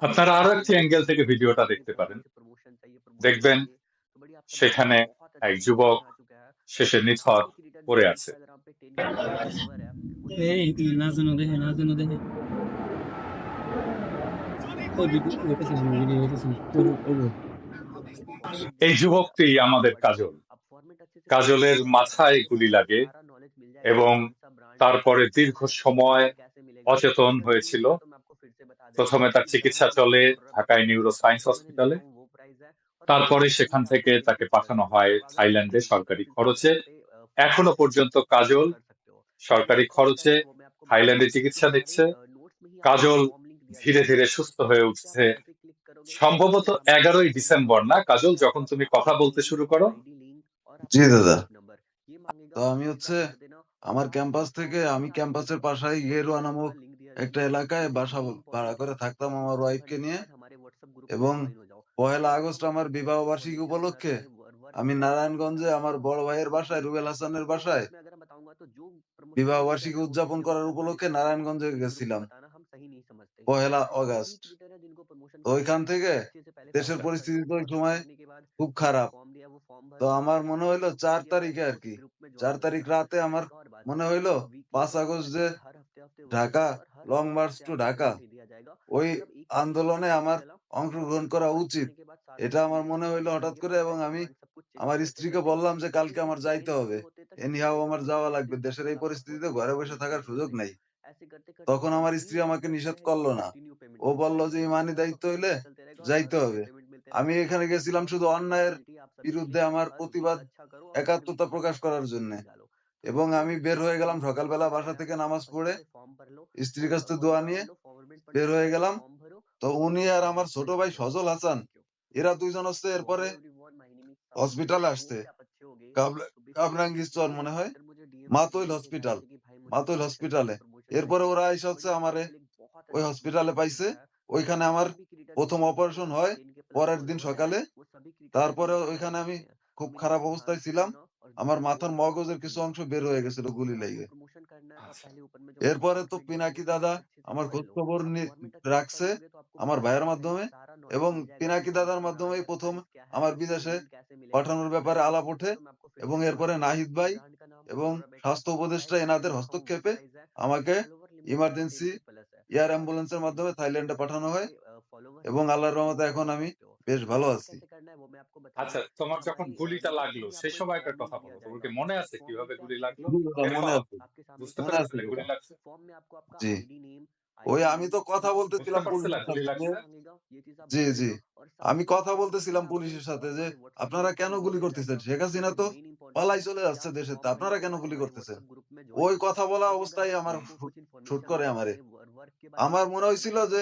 আপনারা আরও একটি অ্যাঙ্গেল থেকে ভিডিওটা দেখতে পারেন দেখবেন সেখানে এক যুবক শেষে নিথর পড়ে আছে এই যুবকটি আমাদের কাজল কাজলের মাথায় গুলি লাগে এবং তারপরে দীর্ঘ সময় অচেতন হয়েছিল। প্রথমে তার চিকিৎসা চলে ঢাকায় নিউরো সায়েন্স হসপিটালে তারপরে সেখান থেকে তাকে পাঠানো হয় থাইল্যান্ডে সরকারি খরচে। এখনও পর্যন্ত কাজল সরকারি খরচে থাইল্যান্ডে চিকিৎসা নিচ্ছে। কাজল ধীরে ধীরে সুস্থ হয়ে উঠছে। সম্ভবত এগারোই ডিসেম্বর, না কাজল? যখন তুমি কথা বলতে শুরু করো। জি, দাদা। তো আমি হচ্ছে আমার ক্যাম্পাস থেকে আমি ক্যাম্পাসের পাশায় গেরুয়া নামক একটা এলাকায় বাসা ভাড়া করে থাকতাম আমার ওয়াইফকে নিয়ে এবং পহেলা আগস্ট আমার বিবাহ বার্ষিকী উপলক্ষে আমি নারায়ণগঞ্জে আমার বড় ভাইয়ের বাসায় রুবেল হাসানের বাসায় বিবাহ বার্ষিকী উদযাপন করার উপলক্ষে নারায়ণগঞ্জে গেছিলাম। পহেলা অগাস্ট ওইখান থেকে। দেশের পরিস্থিতি তো ওই সময় খুব খারাপ। তো আমার মনে হইল চার তারিখে আর কি। চার তারিখ রাতে আমার মনে হইল পাঁচ আগস্ট যে Dhaka long march to Dhaka, ওই আন্দোলনে আমার অংশগ্রহণ করা উচিত। এটা আমার মনে হইল হঠাৎ করে এবং আমি আমার স্ত্রীকে বললাম যে কালকে আমার যাইতে হবে। এনিহাও আমার যাওয়া লাগবে। দেশের এই পরিস্থিতিতে ঘরে বসে থাকার সুযোগ নাই। তখন আমার স্ত্রী আমাকে নিষেধ করল না। ও বলল যে ইমানি দায়িত্ব হইলে যাইতে হবে। আমি এখানে গেছিলাম শুধু অন্যায়ের বিরুদ্ধে আমার প্রতিবাদ একাত্মতা প্রকাশ করার জন্য। এবং আমি বের হয়ে গেলাম সকালবেলা বাসা থেকে নামাজ পড়ে। স্ত্রীর কাছ থেকে দোয়া নিয়ে বের হয়ে গেলাম। তো উনি আর আমার ছোট ভাই সজল হাসান, এরা দুইজন হচ্ছে এরপরে হসপিটালে আসছে। কাবরাঙ্গীর মনে হয়। মাতইল হসপিটাল মাতইল হসপিটালে এরপরে ওরা এসে হচ্ছে আমারে ওই হসপিটালে পাইছে। ওইখানে আমার প্রথম অপারেশন হয়। পরের দিন সকালে। তারপরে ওইখানে আমি খুব খারাপ অবস্থায় ছিলাম। আমার মাথার মগজের কিছু অংশ বের হয়ে গেছিল গুলি লেগে। এরপরে তো পিনাকি দাদা আমার খোঁজ খবর রাখছে আমার ভাইয়ের মাধ্যমে এবং পিনাকি দাদার মাধ্যমেই প্রথম আমার বিদেশে পাঠানোর ব্যাপারে আলাপ ওঠে এবং এরপরে নাহিদ ভাই এবং স্বাস্থ্য উপদেষ্টা এনাদের হস্তক্ষেপে আমাকে ইমার্জেন্সি এয়ার অ্যাম্বুলেন্সের মাধ্যমে থাইল্যান্ডে পাঠানো হয় এবং আল্লাহর রহমতে এখন আমি বেশ ভালো আছি। আচ্ছা তোমার যখন গুলিটা লাগল সেই সময়টার কথা বলো। তোমার কি মনে আছে কীভাবে গুলি লাগল? মনে আছে। বুঝতে মনে পেরেছিলে গুলি। লাগছে? জি। ওই আমি তো কথা বলতেছিলাম লাগছে জি জি। আমি কথা বলতেছিলাম পুলিশের সাথে যে আপনারা কেন গুলি করতেছেন? শেখ হাসিনা তো? পালাই চলে যাচ্ছে দেশে। তা আপনারা কেন গুলি করতেছেন? ওই কথা বলা অবস্থায় আমার শুট করে আমারে আমার মনে হয়েছিল যে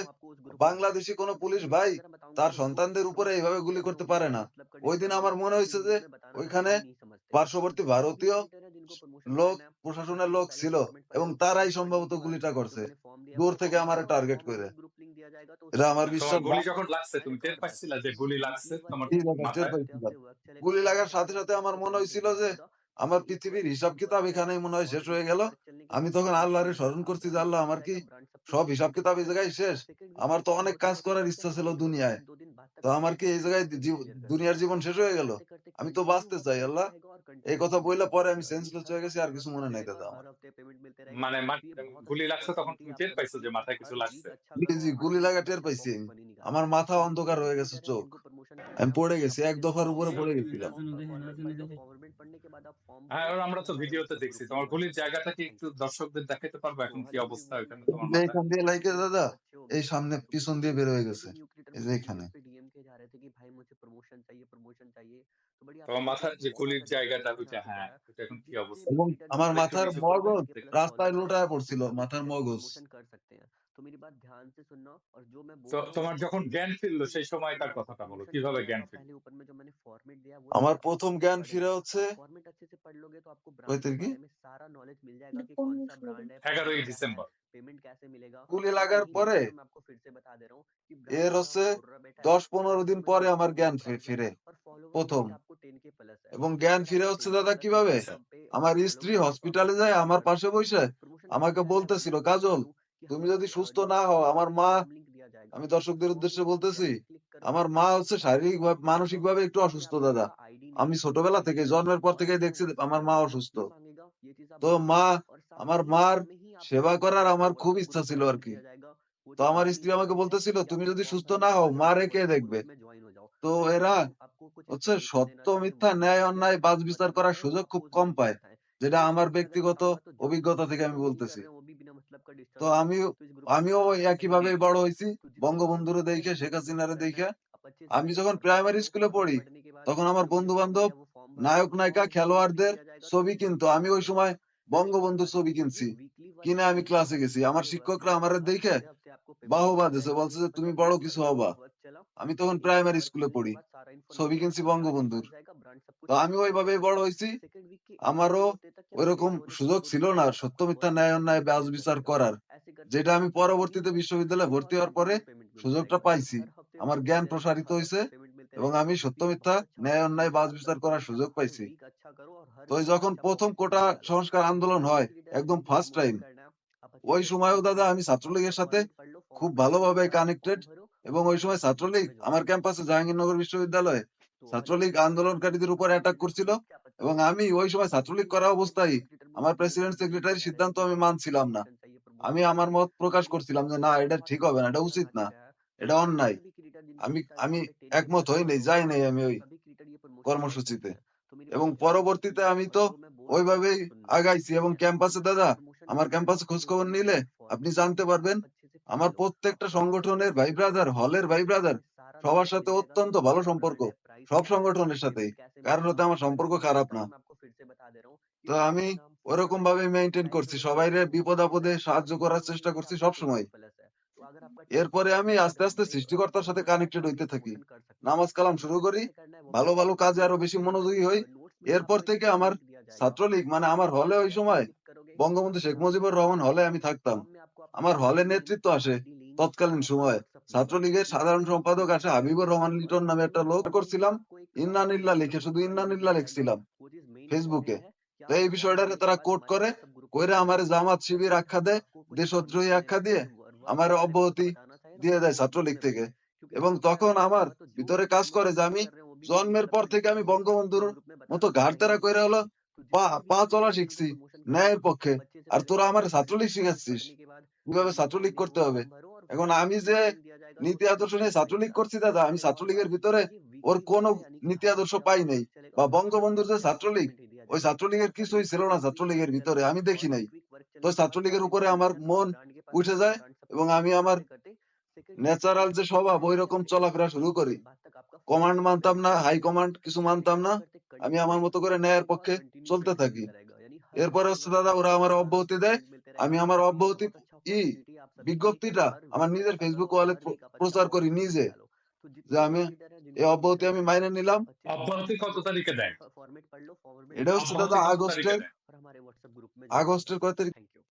বাংলাদেশি কোনো পুলিশ ভাই তার সন্তানদের উপরে এইভাবে গুলি করতে পারে না। ওই দিন আমার মনে হয়েছে যে ওইখানে পার্শ্ববর্তী ভারতীয় লোক প্রশাসনের লোক ছিল এবং তারাই সম্ভবত গুলিটা করছে। দূর থেকে আমার টার্গেট করে। এটা আমার বিশ্বাস গুলি যখন লাগছে তুমি টের পাচ্ছিলা যে গুলি লাগছে? তোমার। গুলি লাগার সাথে সাথে আমার মনে হয়েছিল যে আমার পৃথিবীর হিসাব কিতাব এখানেই মনে হয় শেষ হয়ে গেল। আমি তখন আল্লাহরে স্মরণ করছি যে আল্লাহ আমার কি সব হিসাব কিতাব এই জায়গায় শেষ। আমার তো অনেক কাজ করার ইচ্ছা ছিল দুনিয়ায়। তো আমার কি এই জায়গায় দুনিয়ার জীবন শেষ হয়ে গেল? আমি তো বাঁচতে চাই, আল্লাহ। এই কথা বললে পরে আমি সেন্সলেস হয়ে গেছি আর কিছু মনে নাই দাদা আমার। মানে গুলি লাগছে তখন তুমি টের পাইছো যে মাথায় কিছু লাগছে? জি জি গুলি লাগা টের পাইছি। আমার মাথা অন্ধকার হয়ে গেছে চোখ। আমি পড়ে গেছি এক দফার উপরে পড়ে গেছিলাম। হ্যাঁ আর আমরা তো ভিডিওতে দেখছি। তোমার গুলির জায়গাটা কি একটু দর্শকদের দেখাতে পারব এখন কি অবস্থা ওখানে তোমার এইখান দিয়ে লাইকে দাদা এই সামনে পিছন দিয়ে বের হয়ে গেছে। এই যে এখানে। তোমার মাথার যে গুলির জায়গাটা ওইটা হ্যাঁ ওইটা এখন কি অবস্থা এবং আমার একটু মাথার কিছু মগজ দেখতে রাস্তায় লুটায় পড়ছিল মাথার মগজ তো তোমার যখন জ্ঞান ফিরলো সেই সময়টার কথাটা বলো কীভাবে জ্ঞান ফিরলো? আমার প্রথম জ্ঞান ফিরে হচ্ছে কয় তারিখে এগারোই ডিসেম্বর। গুলি লাগার পরে? এর হচ্ছে দশ পনেরো দিন পরে আমার জ্ঞান ফিরে প্রথম। এবং জ্ঞান ফিরে হচ্ছে দাদা কীভাবে? আমার স্ত্রী হসপিটালে যায় আমার পাশে বসে। আমাকে বলতেছিল কাজল তুমি যদি সুস্থ না হও আমার মা আমি দর্শকদের উদ্দেশ্যে বলতেছি আমার মা হচ্ছে শারীরিক ভাবে মানসিক ভাবে একটু অসুস্থ দাদা। আমি ছোটবেলা থেকে জন্মের পর থেকে দেখছি আমার মা অসুস্থ। তো মা আমার মার সেবা করার আমার খুব ইচ্ছা ছিল আর কি। তো আমার স্ত্রী আমাকে বলতেছিল তুমি যদি সুস্থ না হও মা রেখে দেখবে। তো এরা হচ্ছে সত্য মিথ্যা ন্যায় অন্যায় বাজ বিচার করার সুযোগ খুব কম পায় যেটা আমার ব্যক্তিগত অভিজ্ঞতা থেকে আমি বলতেছি তো আমি আমিও একইভাবে বড় হয়েছি। বঙ্গবন্ধুরে দেখে শেখ হাসিনারে দেখে আমি যখন প্রাইমারি স্কুলে পড়ি তখন আমার বন্ধু বান্ধব নায়ক নায়িকা খেলোয়াড়দের ছবি কিনতো। আমি ওই সময় বঙ্গবন্ধুর ছবি কিনছি। কিনে আমি ক্লাসে গেছি। আমার শিক্ষকরা আমার দেখে বাহবা দিছে বলছে যে তুমি বড় কিছু হবা। আমি তখন প্রাইমারি স্কুলে পড়ি। ছবি কিনছি বঙ্গবন্ধুর। তো আমি ওইভাবে বড় হয়েছি। আমারও ওইরকম সুযোগ ছিল না সত্য মিথ্যা ন্যায় অন্যায় বাজ বিচার করার, যেটা আমি পরবর্তীতে বিশ্ববিদ্যালয়ে ভর্তি হওয়ার পরে সুযোগটা পাইছি। আমার জ্ঞান প্রসারিত হয়েছে এবং আমি সত্য মিথ্যা ন্যায় অন্যায় বাজ বিচার করার সুযোগ পাইছি। তো যখন প্রথম কোটা সংস্কার আন্দোলন হয়, একদম ফার্স্ট টাইম ওই সময়ও দাদা আমি ছাত্রলীগের সাথে খুব ভালোভাবে কানেক্টেড এবং ওই সময় ছাত্রলীগ আমার ক্যাম্পাসে জাহাঙ্গীরনগর বিশ্ববিদ্যালয়ে ছাত্রলীগ আন্দোলনকারীদের উপর অ্যাটাক করছিল এবং আমি ওই সময় ছাত্রলীগ করা অবস্থায় আমার প্রেসিডেন্ট সেক্রেটারি সিদ্ধান্ত আমি মানছিলাম না। আমি আমার মত প্রকাশ করছিলাম যে না এটা ঠিক হবে না এটা উচিত না এটা অন্যায়। আমি আমি একমত হই নাই যাই নাই আমি ওই কর্মসূচিতে। এবং পরবর্তীতে আমি তো ওইভাবেই আগাইছি এবং ক্যাম্পাসে দাদা আমার ক্যাম্পাসে খোঁজ খবর নিলে আপনি জানতে পারবেন আমার প্রত্যেকটা সংগঠনের ভাই ব্রাদার হলের ভাই ব্রাদার সবার সাথে অত্যন্ত ভালো সম্পর্ক, সব সংগঠনের সাথেই কারোর সাথে আমার সম্পর্ক খারাপ না। তো আমি ওরকম ভাবে মেনটেন করছি সবাই বিপদ আপদে সাহায্য করার চেষ্টা করছি সব সময় এরপরে আমি আস্তে আস্তে সৃষ্টিকর্তার সাথে কানেক্টেড হইতে থাকি। নামাজ কালাম শুরু করি, ভালো ভালো কাজে আরও বেশি মনোযোগী হই। এরপর থেকে আমার ছাত্রলীগ মানে আমার হলে ওই সময় বঙ্গবন্ধু শেখ মুজিবুর রহমান হলে আমি থাকতাম। আমার হলে নেতৃত্ব আসে তৎকালীন সময়। ছাত্রলীগের সাধারণ সম্পাদক আসে হাবিবুর রহমান লিটন নামে একটা লোক করছিলাম। ইন্নানিল্লা লিখে, শুধু ইন্নানিল্লা লিখছিলাম ফেসবুকে। তো এই বিষয়টারে তারা কোট করে, কইরে আমার জামাত শিবির আখ্যা দেয়, দেশদ্রোহী আখ্যা দিয়ে আমার অব্যাহতি দিয়ে দেয় ছাত্রলীগ থেকে। এবং তখন আমার ভিতরে কাজ করে যে আমি জন্মের পর থেকে আমি বঙ্গবন্ধুর মতো ঘাড়তেরা কইরা হলো, পা পা চলা শিখছি ন্যায়ের পক্ষে। আর তোরা আমার ছাত্রলীগ শিখাচ্ছিস। কীভাবে ছাত্রলীগ করতে হবে? এখন আমি যে নীতি আদর্শ নিয়ে ছাত্রলীগ করছি দাদা, আমি ছাত্রলীগের ভিতরে ওর কোন নীতি আদর্শ পাই নাই। বা বঙ্গবন্ধুর যে ছাত্রলীগ, ওই ছাত্রলীগের কিছুই ছিল না ছাত্রলীগের ভিতরে, আমি দেখি নাই। তো ছাত্রলীগের উপরে আমার মন উঠে যায় এবং আমি আমার ন্যাচারাল যে স্বভাব, ওই রকম চলাফেরা শুরু করি। কমান্ড মানতাম না, হাই কমান্ড কিছু মানতাম না, আমি আমার মতো করে ন্যায়ের পক্ষে চলতে থাকি। এরপরে হচ্ছে দাদা, ওরা আমার অব্যাহতি দেয়, আমি আমার অব্যাহতি ই বিজ্ঞপ্তিটা আমার নিজের ফেসবুক ওয়ালে প্রচার করি নিজে। যে আমি এই অব্যাহতি আমি মাইনে নিলাম। অব্যাহতি কত তারিখে দেয় এটা হচ্ছে দাদা আগস্টের আগস্টের কয় তারিখ?